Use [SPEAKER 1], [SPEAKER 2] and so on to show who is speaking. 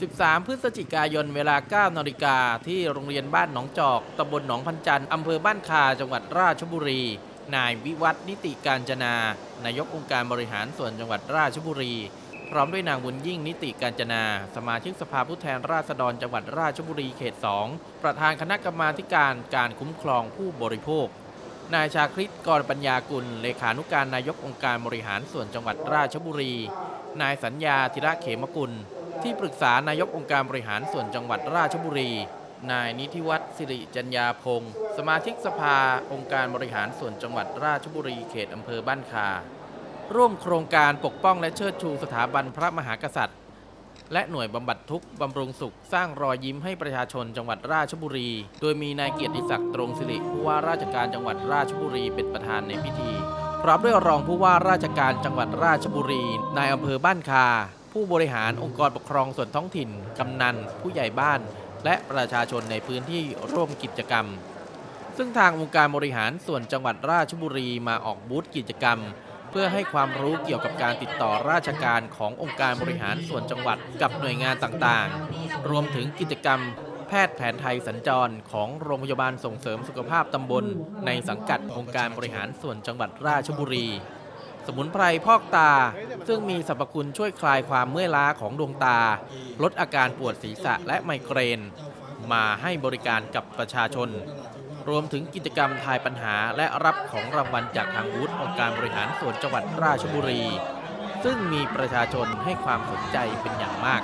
[SPEAKER 1] 13 พฤศจิกายนเวลา 9นาฬิกาที่โรงเรียนบ้านหนองจอก ตำบลหนองพันจันทร์อำเภอบ้านคา จังหวัดราชบุรี นายวิวัฒนิติการจนา นายกองค์การบริหารส่วนจังหวัดราชบุรี พร้อมด้วยนางบุญยิ่งนิติการจนา สมาชิกสภาผู้แทนราษฎรจังหวัดราชบุรีเขต 2 ประธานคณะกรรมาการการคุ้มครองผู้บริโภคนายชาคริตกรปัญญากุล เลขานุการนายกองค์การบริหารส่วนจังหวัดราชบุรี นายสัญญาธิระเขมกุล ที่ปรึกษานายกองค์การบริหารส่วนจังหวัดราชบุรี นายนิธิวัฒน์สิริจัญญาพงศ์สมาชิกสภาองค์การบริหารส่วนจังหวัดราชบุรีเขตอำเภอบ้านคา ร่วมโครงการปกป้องและเชิดชูสถาบันพระมหากษัตริย์ และหน่วยบำบัดทุกข์บำรุงสุข สร้างรอยยิ้มให้ประชาชนจังหวัดราชบุรี โดยมีนายเกียรติศักดิ์ตรงสิริผู้ว่าราชการจังหวัดราชบุรีเป็นประธานในพิธีพร้อมด้วยรองผู้ว่าราชการจังหวัดราชบุรี นายอำเภอบ้านคา ผู้บริหารองค์กรปกครองส่วนท้องถิ่น กำนัน ผู้ใหญ่บ้าน และประชาชนในพื้นที่ร่วมกิจกรรม ซึ่งทางองค์การบริหารส่วนจังหวัดราชบุรีมาออกบูธกิจกรรม เพื่อให้ความรู้เกี่ยวกับการติดต่อราชการขององค์การบริหารส่วนจังหวัดกับหน่วยงานต่างๆ รวมถึงกิจกรรมแพทย์แผนไทยสัญจรของโรงพยาบาลส่งเสริมสุขภาพตำบล ในสังกัดองค์การบริหารส่วนจังหวัดราชบุรี สมุนไพรพอกตา ซึ่งมีสรรพคุณช่วยคลายความเมื่อยล้าของดวงตา ลดอาการปวดศีรษะและไมเกรน มาให้บริการกับประชาชน รวมถึงกิจกรรมทายปัญหาและรับของรางวัลจากทางวูธองค์การบริหารส่วนจังหวัดราชบุรี ซึ่งมีประชาชนให้ความสนใจเป็นอย่างมาก